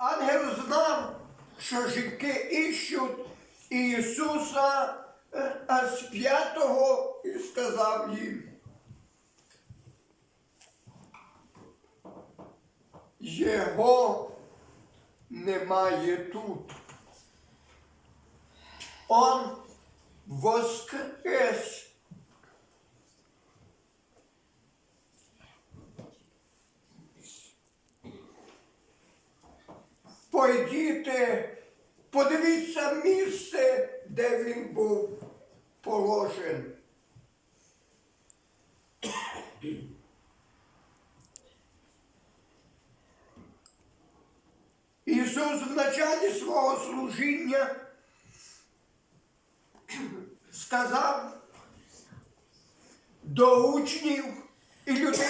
Ангел знав, що жінки іщуть Ісуса е, з п'ятого і сказав їм. Його немає тут. Он воскрес. Пойдіте, подивіться місце, де він був положений. Ісус в началі свого служіння сказав до учнів і людей.